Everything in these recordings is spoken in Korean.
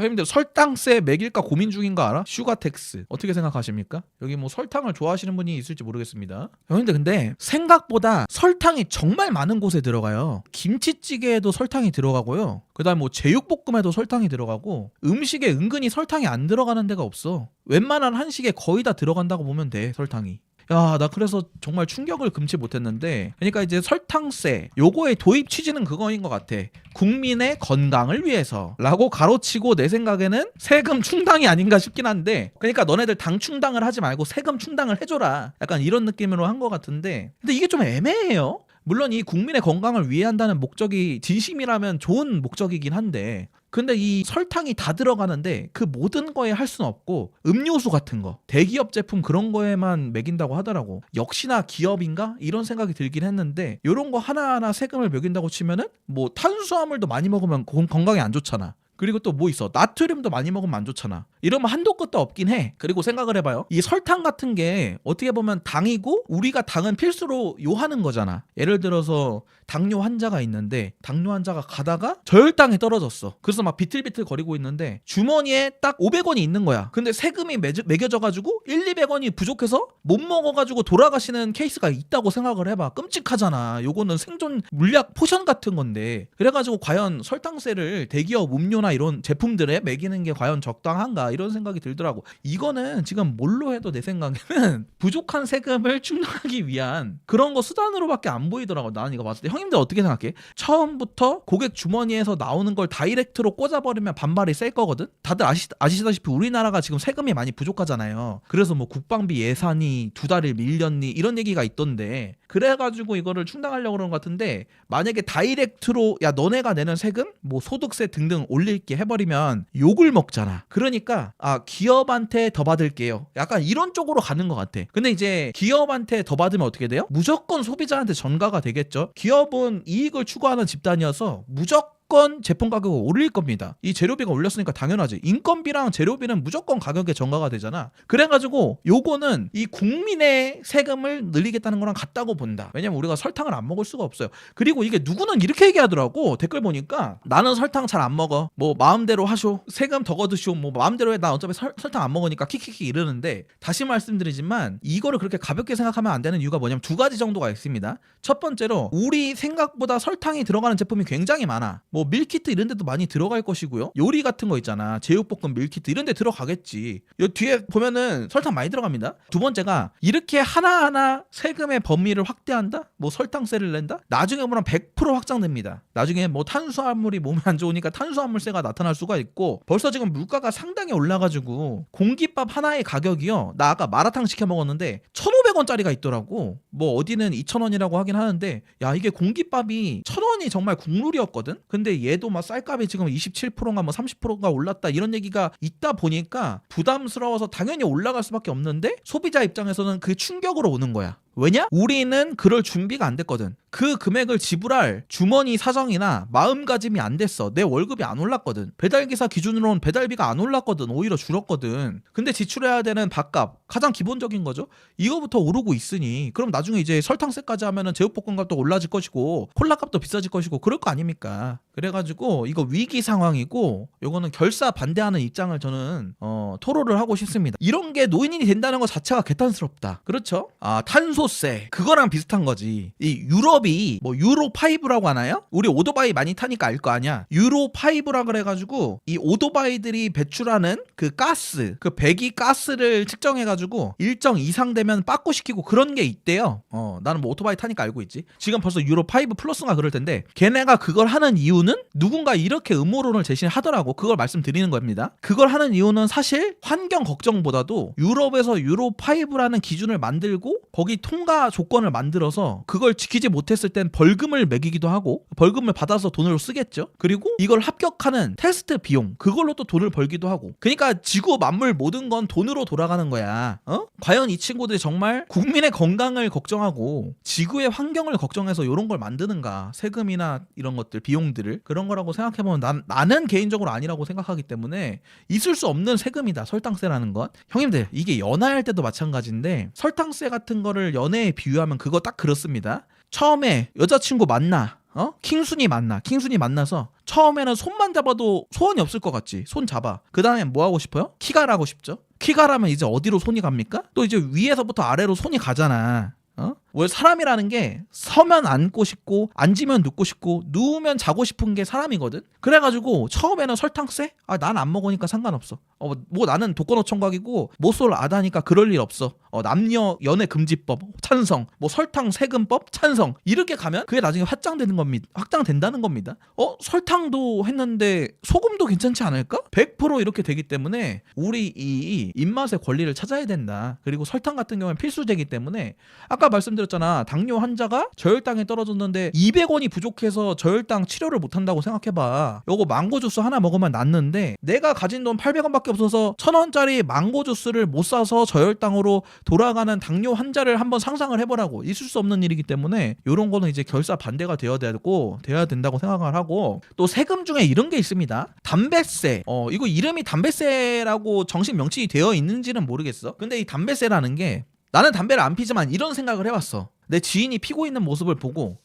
형님들 설탕세 매길까 고민 중인 거 알아? 슈가텍스 어떻게 생각하십니까? 여기 뭐 설탕을 좋아하시는 분이 있을지 모르겠습니다. 형님들 근데 생각보다 설탕이 정말 많은 곳에 들어가요. 김치찌개에도 설탕이 들어가고요. 그다음 뭐 제육볶음에도 설탕이 들어가고 음식에 은근히 설탕이 안 들어가는 데가 없어. 웬만한 한식에 거의 다 들어간다고 보면 돼 설탕이. 야, 나 그래서 정말 충격을 금치 못했는데, 그러니까 이제 설탕세, 요거의 도입 취지는 그거인 것 같아. 국민의 건강을 위해서라고 가로치고 내 생각에는 세금 충당이 아닌가 싶긴 한데, 그러니까 너네들 당 충당을 하지 말고 세금 충당을 해줘라. 약간 이런 느낌으로 한 것 같은데, 근데 이게 좀 애매해요. 물론 이 국민의 건강을 위해 한다는 목적이 진심이라면 좋은 목적이긴 한데 근데 이 설탕이 다 들어가는데 그 모든 거에 할 수는 없고 음료수 같은 거 대기업 제품 그런 거에만 매긴다고 하더라고. 역시나 기업인가? 이런 생각이 들긴 했는데 이런 거 하나하나 세금을 매긴다고 치면은 뭐 탄수화물도 많이 먹으면 건- 건강에 안 좋잖아 그리고 또 뭐 있어? 나트륨도 많이 먹으면 안 좋잖아. 이러면 한도 끝도 없긴 해. 그리고 생각을 해봐요. 이 설탕 같은 게 어떻게 보면 당이고 우리가 당은 필수로 요하는 거잖아. 예를 들어서 당뇨 환자가 있는데 당뇨 환자가 가다가 저혈당이 떨어졌어. 그래서 막 비틀비틀 거리고 있는데 주머니에 딱 500원이 있는 거야. 근데 세금이 매겨, 매겨져가지고 1, 200원이 부족해서 못 먹어가지고 돌아가시는 케이스가 있다고 생각을 해봐. 끔찍하잖아. 요거는 생존 물약 포션 같은 건데. 그래가지고 과연 설탕세를 대기업 음료나 이런 제품들에 매기는 게 과연 적당한가 이런 생각이 들더라고. 이거는 지금 뭘로 해도 내 생각에는 부족한 세금을 충당하기 위한 그런 거 수단으로밖에 안 보이더라고. 나는 이거 봤을 때. 형님들 어떻게 생각해? 처음부터 고객 주머니에서 나오는 걸 다이렉트로 꽂아버리면 반발이 셀 거거든? 다들 아시, 아시다시피 우리나라가 지금 세금이 많이 부족하잖아요. 그래서 뭐 국방비 예산이 두 달을 밀렸니? 이런 얘기가 있던데 그래가지고 이거를 충당하려고 그러는 것 같은데 만약에 다이렉트로 야 너네가 내는 세금? 뭐 소득세 등등 올릴게 해버리면 욕을 먹잖아. 그러니까 아 기업한테 더 받을게요. 약간 이런 쪽으로 가는 것 같아. 근데 이제 기업한테 더 받으면 어떻게 돼요? 무조건 소비자한테 전가가 되겠죠? 기업은 이익을 추구하는 집단이어서 무조건 무조건 제품 가격을 올릴 겁니다. 이 재료비가 올렸으니까 당연하지. 인건비랑 재료비는 무조건 가격에 전가가 되잖아. 그래가지고 요거는 이 국민의 세금을 늘리겠다는 거랑 같다고 본다. 왜냐면 우리가 설탕을 안 먹을 수가 없어요. 그리고 이게 누구는 이렇게 얘기하더라고. 댓글 보니까 나는 설탕 잘 안 먹어. 뭐 마음대로 하쇼. 세금 더 거드쇼. 뭐 마음대로 해. 나 어차피 설, 설탕 안 먹으니까 키키키 이러는데 다시 말씀드리지만 이거를 그렇게 가볍게 생각하면 안 되는 이유가 뭐냐면 두 가지 정도가 있습니다. 첫 번째로 우리 생각보다 설탕이 들어가는 제품이 굉장히 많아. 뭐 밀키트 이런 데도 많이 들어갈 것이고요. 요리 같은 거 있잖아. 제육볶음 밀키트 이런 데 들어가겠지. 요 뒤에 보면은 설탕 많이 들어갑니다. 두 번째가 이렇게 하나하나 세금의 범위를 확대한다? 뭐 설탕세를 낸다? 나중에 보면 100% 확장됩니다. 나중에 뭐 탄수화물이 몸에 안 좋으니까 탄수화물세가 나타날 수가 있고 벌써 지금 물가가 상당히 올라가지고 공깃밥 하나의 가격이요. 나 아까 마라탕 시켜 먹었는데 1,500원짜리가 있더라고. 뭐 어디는 2,000원이라고 하긴 하는데 야 이게 공깃밥이 1,000원이 정말 국룰이었거든. 근데 얘도 막 쌀값이 지금 27%인가 뭐 30%가 올랐다 이런 얘기가 있다 보니까 부담스러워서 당연히 올라갈 수밖에 없는데 소비자 입장에서는 그 충격으로 오는 거야. 왜냐? 우리는 그럴 준비가 안 됐거든. 그 금액을 지불할 주머니 사정이나 마음가짐이 안 됐어. 내 월급이 안 올랐거든. 배달기사 기준으로는 배달비가 안 올랐거든. 오히려 줄었거든. 근데 지출해야 되는 밥값, 가장 기본적인 거죠. 이거부터 오르고 있으니 그럼 나중에 이제 설탕세까지 하면은 제육볶음값도 올라질 것이고 콜라값도 비싸질 것이고 그럴 거 아닙니까? 그래가지고 이거 위기 상황이고 요거는 결사 반대하는 입장을 저는 어, 토로를 하고 싶습니다. 이런 게 노인이 된다는 것 자체가 개탄스럽다. 그렇죠? 아 탄소 세 그거랑 비슷한 거지. 이 유럽이 뭐 유로 5라고 하나요? 우리 오토바이 많이 타니까 알 거 아니야. 유로 5라 그래가지고 이 오토바이들이 배출하는 그 가스, 그 배기 가스를 측정해가지고 일정 이상 되면 빠꾸 시키고 그런 게 있대요. 어 나는 뭐 오토바이 타니까 알고 있지. 지금 벌써 유로 5 플러스가 그럴 텐데 걔네가 그걸 하는 이유는 누군가 이렇게 음모론을 제시하더라고. 그걸 말씀드리는 겁니다. 그걸 하는 이유는 사실 환경 걱정보다도 유럽에서 유로 5라는 기준을 만들고 거기 통과 조건을 만들어서 그걸 지키지 못했을 땐 벌금을 매기기도 하고 벌금을 받아서 돈으로 쓰겠죠. 그리고 이걸 합격하는 테스트 비용 그걸로 또 돈을 벌기도 하고. 그러니까 지구 만물 모든 건 돈으로 돌아가는 거야. 어? 과연 이 친구들이 정말 국민의 건강을 걱정하고 지구의 환경을 걱정해서 이런 걸 만드는가? 세금이나 이런 것들 비용들을 그런 거라고 생각해보면 난, 나는 개인적으로 아니라고 생각하기 때문에 있을 수 없는 세금이다 설탕세라는 건 형님들 이게 연애할 때도 마찬가지인데 설탕세 같은 거를 연애에 비유하면 그거 딱 그렇습니다 처음에 여자친구 만나 어? 킹순이 만나. 킹순이 만나서 처음에는 손만 잡아도 소원이 없을 것 같지. 손 잡아. 그 다음에 뭐 하고 싶어요? 키가라고 싶죠. 키가라면 이제 어디로 손이 갑니까? 또 이제 위에서부터 아래로 손이 가잖아. 어? 왜 사람이라는 게 서면 앉고 싶고 앉으면 눕고 싶고 누우면 자고 싶은 게 사람이거든. 그래가지고 처음에는 설탕 쎄? 아난 안 먹으니까 상관없어. 어 뭐 나는 독거노 청각이고 모쏠 아다니까 그럴 일 없어. 어 남녀 연애 금지법 찬성. 뭐 설탕 세금법 찬성. 이렇게 가면 그게 나중에 확장되는 겁니다. 확장된다는 겁니다. 어 설탕도 했는데 소금도 괜찮지 않을까? 100% 이렇게 되기 때문에 우리 이 입맛의 권리를 찾아야 된다. 그리고 설탕 같은 경우는 필수제이기 때문에 아까 말씀드 렸잖아. 당뇨 환자가 저혈당이 떨어졌는데 200원이 부족해서 저혈당 치료를 못 한다고 생각해봐. 요거 망고 주스 하나 먹으면 낫는데 내가 가진 돈 800원밖에 없어서 1000원짜리 망고 주스를 못 사서 저혈당으로 돌아가는 당뇨 환자를 한번 상상을 해보라고. 있을 수 없는 일이기 때문에 요런 거는 이제 결사 반대가 되어야 되고 돼야 된다고 생각을 하고 또 세금 중에 이런 게 있습니다. 담배세. 어 이거 이름이 담배세라고 정식 명칭이 되어 있는지는 모르겠어. 근데 이 담배세라는 게 나는 담배를 안 피지만 이런 생각을 해봤어. 내 지인이 피고 있는 모습을 보고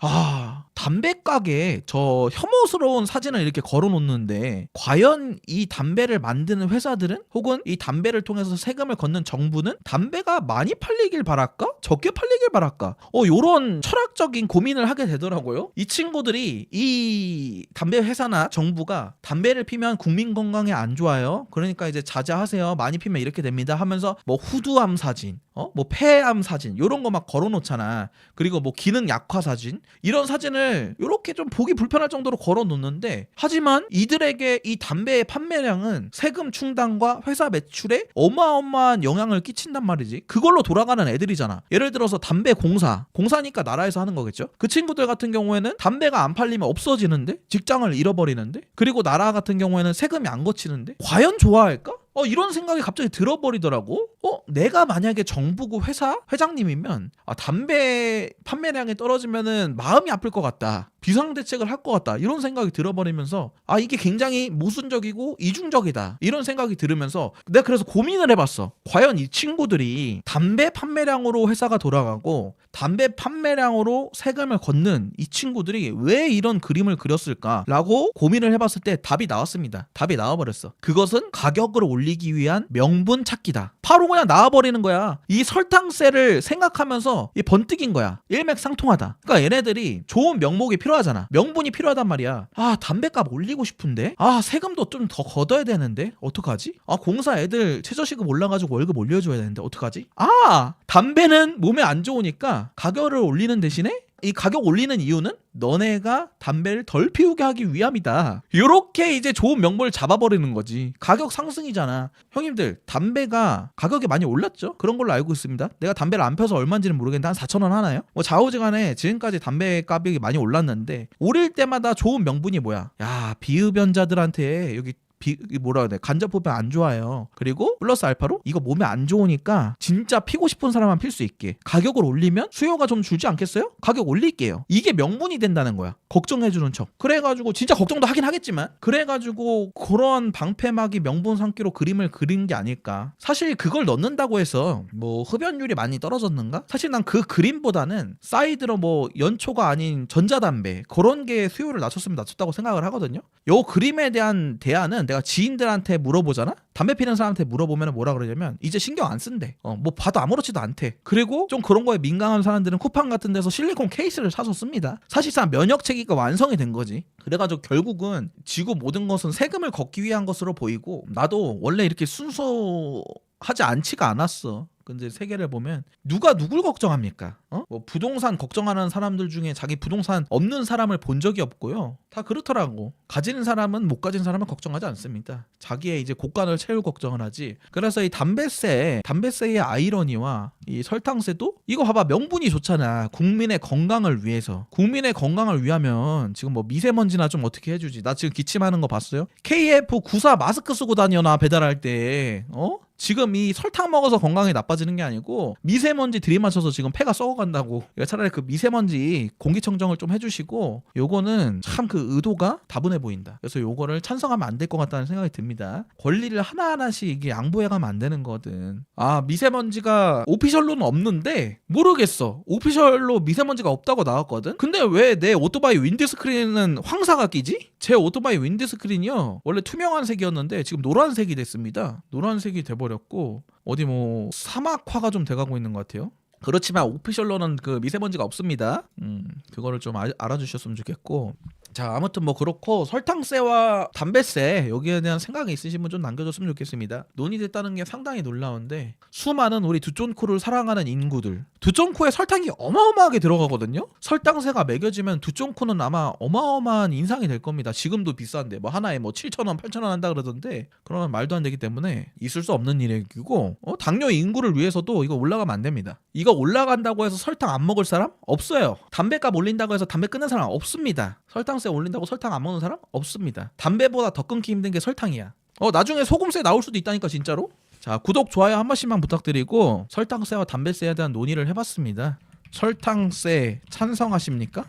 아 담배 가게에 저 혐오스러운 사진을 이렇게 걸어놓는데 과연 이 담배를 만드는 회사들은 혹은 이 담배를 통해서 세금을 걷는 정부는 담배가 많이 팔리길 바랄까? 적게 팔리길 바랄까? 어 요런 철학적인 고민을 하게 되더라고요. 이 친구들이 이 담배 회사나 정부가 담배를 피면 국민 건강에 안 좋아요. 그러니까 이제 자제하세요. 많이 피면 이렇게 됩니다 하면서 뭐 후두암 사진 어 뭐 폐암 사진 요런 거 막 걸어놓잖아. 그리고 뭐 기능 약화 사진 이런 사진을 이렇게 좀 보기 불편할 정도로 걸어 놓는데 하지만 이들에게 이 담배의 판매량은 세금 충당과 회사 매출에 어마어마한 영향을 끼친단 말이지. 그걸로 돌아가는 애들이잖아. 예를 들어서 담배 공사. 공사니까 나라에서 하는 거겠죠? 그 친구들 같은 경우에는 담배가 안 팔리면 없어지는데 직장을 잃어버리는데 그리고 나라 같은 경우에는 세금이 안 거치는데 과연 좋아할까? 어 이런 생각이 갑자기 들어버리더라고. 어 내가 만약에 정부고 회사 회장님이면 아 담배 판매량이 떨어지면은 마음이 아플 것 같다. 비상 대책을 할 것 같다. 이런 생각이 들어버리면서 아 이게 굉장히 모순적이고 이중적이다. 이런 생각이 들으면서 내가 그래서 고민을 해봤어. 과연 이 친구들이 담배 판매량으로 회사가 돌아가고 담배 판매량으로 세금을 걷는 이 친구들이 왜 이런 그림을 그렸을까라고 고민을 해봤을 때 답이 나왔습니다. 답이 나와버렸어. 그것은 가격을 올리 기 위한 명분 찾기다. 바로 그냥 나와버리는 거야. 이 설탕세를 생각하면서 이 번뜩인 거야. 일맥상통하다. 그러니까 얘네들이 좋은 명목이 필요하잖아. 명분이 필요하단 말이야. 아 담배값 올리고 싶은데. 아 세금도 좀 더 걷어야 되는데. 어떡하지? 아 공사 애들 최저시급 올라가지고 월급 올려줘야 되는데 어떡하지? 아 담배는 몸에 안 좋으니까 가격을 올리는 대신에 이 가격 올리는 이유는 너네가 담배를 덜 피우게 하기 위함이다. 이렇게 이제 좋은 명분을 잡아버리는 거지. 가격 상승이잖아. 형님들 담배가 가격이 많이 올랐죠? 그런 걸로 알고 있습니다. 내가 담배를 안 펴서 얼마인지는 모르겠는데 한 4천 원 하나요? 뭐 좌우지간에 지금까지 담배 가격이 많이 올랐는데 오를 때마다 좋은 명분이 뭐야? 야 비흡연자들한테 여기 비, 이 뭐라 해야 돼? 간접흡연 안 좋아요. 그리고 플러스 알파로 이거 몸에 안 좋으니까 진짜 피고 싶은 사람만 필 수 있게 가격을 올리면 수요가 좀 줄지 않겠어요? 가격 올릴게요. 이게 명분이 된다는 거야. 걱정해주는 척. 그래가지고 진짜 걱정도 하긴 하겠지만 그래가지고 그런 방패막이 명분 삼기로 그림을 그린 게 아닐까? 사실 그걸 넣는다고 해서 뭐 흡연율이 많이 떨어졌는가? 사실 난 그 그림보다는 사이드로 뭐 연초가 아닌 전자담배 그런 게 수요를 낮췄으면 낮췄다고 생각을 하거든요. 요 그림에 대한 대안은 내가 지인들한테 물어보잖아? 담배 피는 사람한테 물어보면 뭐라 그러냐면 이제 신경 안 쓴대. 어, 뭐 봐도 아무렇지도 않대. 그리고 좀 그런 거에 민감한 사람들은 쿠팡 같은 데서 실리콘 케이스를 사서 씁니다. 사실상 면역 체계가 완성이 된 거지. 그래가지고 결국은 지구 모든 것은 세금을 걷기 위한 것으로 보이고 나도 원래 이렇게 순수하지 않지가 않았어. 근데 세계를 보면 누가 누굴 걱정합니까? 어? 뭐 부동산 걱정하는 사람들 중에 자기 부동산 없는 사람을 본 적이 없고요. 다 그렇더라고. 가지는 사람은 못 가진 사람은 걱정하지 않습니다. 자기의 이제 곳간을 채울 걱정을 하지. 그래서 이 담배세, 담배세의 아이러니와 이 설탕세도 이거 봐봐 명분이 좋잖아. 국민의 건강을 위해서. 국민의 건강을 위하면 지금 뭐 미세먼지나 좀 어떻게 해주지. 나 지금 기침하는 거 봤어요? KF94 마스크 쓰고 다녀 나 배달할 때. 어? 지금 이 설탕 먹어서 건강이 나빠지는 게 아니고 미세먼지 들이마셔서 지금 폐가 썩어간다고. 그러니까 차라리 그 미세먼지 공기청정을 좀 해주시고 요거는 참 그 의도가 다분해 보인다. 그래서 요거를 찬성하면 안 될 것 같다는 생각이 듭니다. 권리를 하나하나씩 이게 양보해가면 안 되는 거든. 아 미세먼지가 오피셜로는 없는데 모르겠어. 오피셜로 미세먼지가 없다고 나왔거든. 근데 왜 내 오토바이 윈드스크린은 황사가 끼지? 제 오토바이 윈드스크린이요 원래 투명한 색이었는데 지금 노란색이 됐습니다. 노란색이 돼버렸 고 어디 뭐 사막화가 좀 돼가고 있는 것 같아요. 그렇지만 오피셜로는 그 미세먼지가 없습니다. 음, 그거를 좀 알- 알아주셨으면 좋겠고. 자, 아무튼 뭐 그렇고 설탕세와 담배세 여기에 대한 생각이 있으신 분 좀 남겨줬으면 좋겠습니다. 논의됐다는 게 상당히 놀라운데 수많은 우리 두쫀코를 사랑하는 인구들 두쫀코에 설탕이 어마어마하게 들어가거든요. 설탕세가 매겨지면 두쫀코는 아마 어마어마한 인상이 될 겁니다. 지금도 비싼데 뭐 하나에 뭐 7천 원, 8천 원 한다 그러던데 그러면 말도 안 되기 때문에 있을 수 없는 일이고 어? 당뇨 인구를 위해서도 이거 올라가면 안 됩니다. 이거 올라간다고 해서 설탕 안 먹을 사람 없어요. 담배값 올린다고 해서 담배 끊는 사람 없습니다. 설탕 세 올린다고 설탕 안 먹는 사람 없습니다. 담배보다 더 끊기 힘든 게 설탕이야. 어 나중에 소금세 나올 수도 있다니까 진짜로. 자 구독 좋아요 한 번씩만 부탁드리고 설탕세와 담배세에 대한 논의를 해봤습니다. 설탕세 찬성하십니까?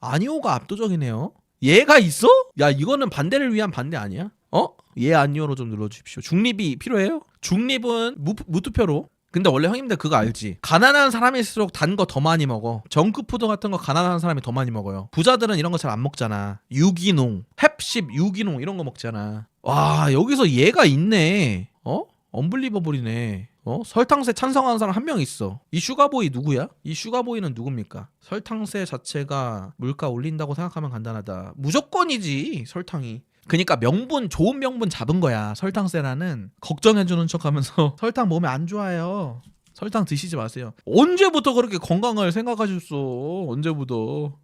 아니오가 압도적이네요. 얘가 있어? 야 이거는 반대를 위한 반대 아니야? 어? 예 아니오로 좀 눌러주십시오. 중립이 필요해요? 중립은 무, 무투표로. 근데 원래 형님들 그거 알지? 가난한 사람일수록 단 거 더 많이 먹어. 정크푸드 같은 거 가난한 사람이 더 많이 먹어요. 부자들은 이런 거 잘 안 먹잖아. 유기농, 햅십, 유기농 이런 거 먹잖아. 와 여기서 얘가 있네. 어? 언블리버블이네. 어? 설탕세 찬성하는 사람 한 명 있어. 이 슈가보이 누구야? 이 슈가보이는 누굽니까? 설탕세 자체가 물가 올린다고 생각하면 간단하다. 무조건이지 설탕이. 그니까 명분 좋은 명분 잡은 거야. 설탕세라는. 걱정해주는 척하면서 설탕 몸에 안 좋아요. 설탕 드시지 마세요. 언제부터 그렇게 건강을 생각하셨어? 언제부터